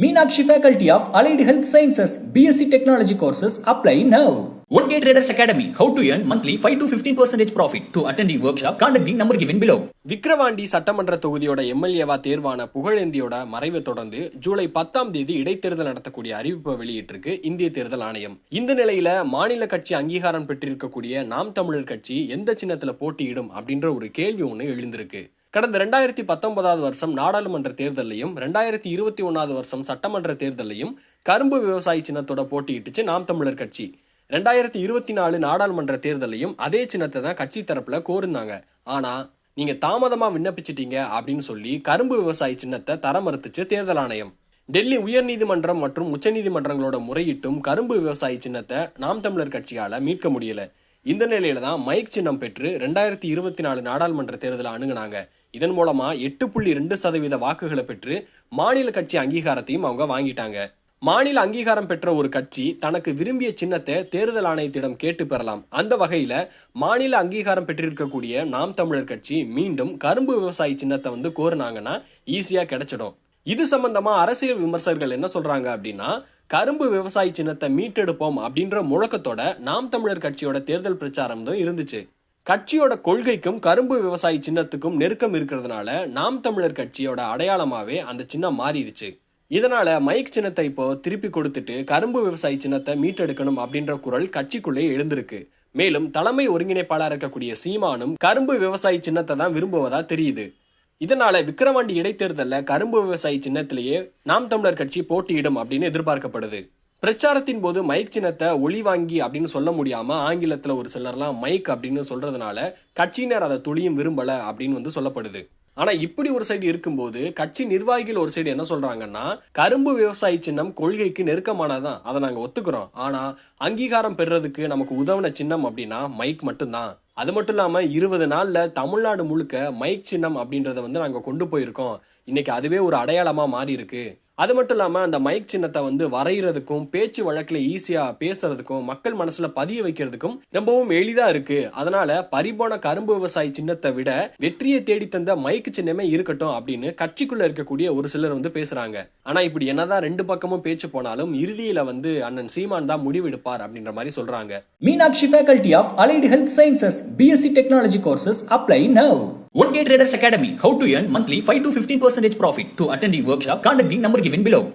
Meenakshi Faculty of Allied Health Sciences BSc Technology courses apply now. One Day Traders Academy. How to earn monthly 5 to 15 percentage profit. To attend the workshop, contact the number given below. Vikravandi சட்டமன்ற தொகுதியோட எம்எல்ஏவா தேர்வான புகழேந்தியோட மறைவை தொடர்ந்து ஜூலை பத்தாம் தேதி இடைத்தேர்தல் நடத்தக்கூடிய அறிவிப்பை வெளியிட்டிருக்கு இந்திய தேர்தல் ஆணையம் இந்த நிலையில மாநில கட்சி அங்கீகாரம் பெற்றிருக்கக்கூடிய நாம் தமிழர் கட்சி எந்த சின்னத்துல போட்டியிடும் அப்படின்ற ஒரு கேள்வி ஒண்ணு எழுந்திருக்கு கடந்த ரெண்டாயிரத்தி பத்தொன்பதாவது வருஷம் நாடாளுமன்ற தேர்தலையும் ரெண்டாயிரத்தி இருபத்தி ஒன்னாவது வருஷம் சட்டமன்ற தேர்தலையும் கரும்பு விவசாயி சின்னத்தோட போட்டியிட்டுச்சு நாம் தமிழர் கட்சி. ரெண்டாயிரத்தி இருபத்தி நாலு நாடாளுமன்ற தேர்தலையும் அதே சின்னத்தை தான் கட்சி தரப்புல கோருந்தாங்க. ஆனா நீங்க தாமதமா விண்ணப்பிச்சிட்டீங்க அப்படின்னு சொல்லி கரும்பு விவசாயி சின்னத்தை தர மறுத்துச்சு தேர்தல் ஆணையம். டெல்லி உயர்நீதிமன்றம் மற்றும் உச்சநீதிமன்றங்களோட முறையிட்டும் கரும்பு விவசாயி சின்னத்தை நாம் தமிழர் கட்சியால மீட்க முடியல. இந்த நிலையில தான் மைக் சின்னம் பெற்று ரெண்டாயிரத்தி இருபத்தி நாலு நாடாளுமன்ற தேர்தலை அணுகுனாங்க. இதன் மூலமா எட்டு புள்ளி ரெண்டு சதவீத வாக்குகளை பெற்று மாநில கட்சி அங்கீகாரத்தையும் அவங்க வாங்கிட்டாங்க. மாநில அங்கீகாரம் பெற்ற ஒரு கட்சி தனக்கு விரும்பிய சின்னத்தை தேர்தல் ஆணையத்திடம் கேட்டு பெறலாம். அந்த வகையில மாநில அங்கீகாரம் பெற்றிருக்கக்கூடிய நாம் தமிழர் கட்சி மீண்டும் கரும்பு விவசாயி சின்னத்தை வந்து கோருனாங்கன்னா ஈஸியா கிடைச்சிடும். இது சம்பந்தமா அரசியல் விமர்சகர்கள் என்ன சொல்றாங்க அப்படின்னா கரும்பு விவசாயி சின்னத்தை மீட்டெடுப்போம் அப்படின்ற முழக்கத்தோட நாம் தமிழர் கட்சியோட தேர்தல் பிரச்சாரம் தான் இருந்துச்சு. கட்சியோட கொள்கைக்கும் கரும்பு விவசாயி சின்னத்துக்கும் நெருக்கம் இருக்கிறதுனால நாம் தமிழர் கட்சியோட அடையாளமாவே அந்த சின்னம் மாறிடுச்சு. இதனால மைக் சின்னத்தை இப்போ திருப்பி கொடுத்துட்டு கரும்பு விவசாயி சின்னத்தை மீட்டெடுக்கணும் அப்படின்ற குரல் கட்சிக்குள்ளே எழுந்திருக்கு. மேலும் தலைமை ஒருங்கிணைப்பாளர் இருக்கக்கூடிய சீமானும் கரும்பு விவசாயி சின்னத்தை தான் விரும்புவதா தெரியுது. இதனால விக்கிரவாண்டி இடைத்தேர்தலில் கரும்பு விவசாயி சின்னத்திலேயே நாம் தமிழர் கட்சி போட்டியிடும் அப்படின்னு எதிர்பார்க்கப்படுது. பிரச்சாரத்தின் போது மைக் சின்னத்தை ஒளி வாங்கி அப்படின்னு சொல்ல முடியாம ஆங்கிலத்துல ஒரு சிலர்லாம் மைக் அப்படின்னு சொல்றதுனால கட்சியினர் அதை துளியும் விரும்பல அப்படின்னு வந்து சொல்லப்படுது. ஆனா இப்படி ஒரு சைடு இருக்கும்போது கட்சி நிர்வாகிகள் ஒரு சைடு என்ன சொல்றாங்கன்னா கரும்பு விவசாயி சின்னம் கொள்கைக்கு நெருக்கமானதான் அதை நாங்க ஒத்துக்கிறோம். ஆனா அங்கீகாரம் பெறுறதுக்கு நமக்கு உதவின சின்னம் அப்படின்னா மைக் மட்டும்தான். அது மட்டும் இல்லாம இருபது நாள்ல தமிழ்நாடு முழுக்க மைக் சின்னம் அப்படின்றத வந்து நாங்க கொண்டு போயிருக்கோம். இன்னைக்கு அதுவே ஒரு அடையாளமா மாறி இருக்கு அது மட்டும் இல்லாமல் அந்த மைக் சின்னத்தை வந்து வரைகிறதுக்கும் பேச்சு வழக்கில் ஈஸியாக பேசுறதுக்கும் மக்கள் மனசில் பதிய வைக்கிறதுக்கும் ரொம்பவும் எளிதாக இருக்கு. அதனால பரிபோன கரும்பு விவசாயி சின்னத்தை விட வெற்றியை தேடி தந்த மைக் சின்னமே இருக்கட்டும் அப்படின்னு கட்சிக்குள்ள இருக்கக்கூடிய ஒரு சிலர் வந்து பேசுறாங்க. ஆனா இப்படி என்னதான் ரெண்டு பக்கமும் பேச்சு போனாலும் இறுதியில வந்து அண்ணன் சீமான் தான் முடிவெடுப்பார் அப்படின்ற மாதிரி சொல்றாங்க. Meenakshi faculty of allied health sciences BSc technology courses apply now One Day Traders Academy. How to earn monthly 5 to 15 percentage profit. To attend the workshop, contact the number given below.